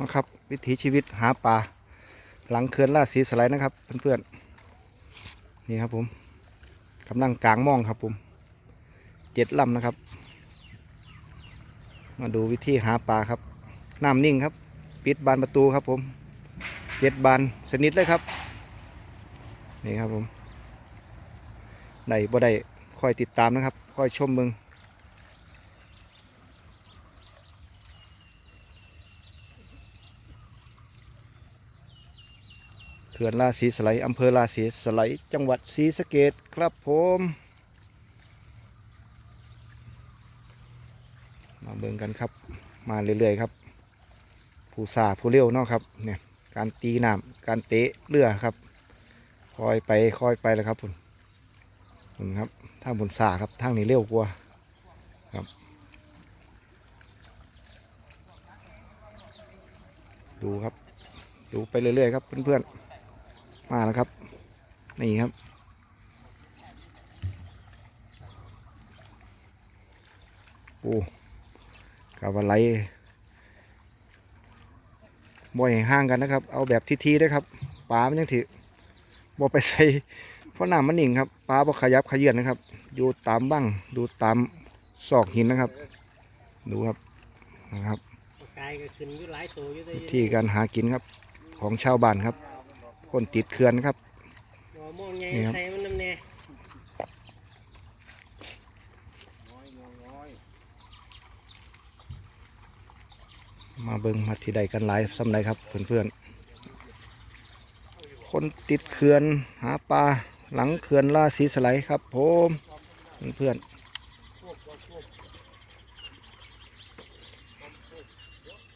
นะครับ วิถีชีวิตหาปลาหลังเขื่อนราสีสไลด์นะครับ เพื่อนๆนี่ครับผมกำลังกลางมองครับผมเจ็ดลำนะครับ มาดูวิธีหาปลาครับน้ำนิ่งครับ ปิดบานประตูครับผมเจ็ดบานสนิทเลยครับนี่ครับผมได้บ่ได้คอยติดตามนะครับคอยชมมึง ขื่อนราศีสไลด์อำเภอราศีสไลด์จังหวัดศรีสะเกดครับผมมาเบิ่งกันครับ มาเรื่อยๆครับผู้สาผู้เร็วเนาะครับเนี่ยการตีน้ำการเตะเรือครับ คอยไปคอยไปแล้วครับคุณคุณครับทางบนสาครับทางนี้เร็วกว่าครับ ดูครับ ดูไปเรื่อยๆครับเพื่อนๆ มาแล้วครับ นี่ครับ โอ้กาวาไลบ่อยห่างกันนะครับ เอาแบบทีๆได้ครับปลามันยังถือบ่ไปใส่เพราะน้ำมันนิ่งครับปลาบ่ขยับขยื่นนะครับ อยู่ตามบ้างดูตามซอกหินนะครับ ดูครับนะครับกายก็ขึ้นอยู่หลายตัวอยู่ได้วิธีการหากินครับของชาวบ้านครับ คนติดเขื่อนครับนี่ครับมาเบิ้งมาที่ใดกันหลายซ้ำใดครับเพื่อนๆ คนติดเขื่อนหาปลาหลังเขื่อนล่าสีสไลด์ครับผมเพื่อน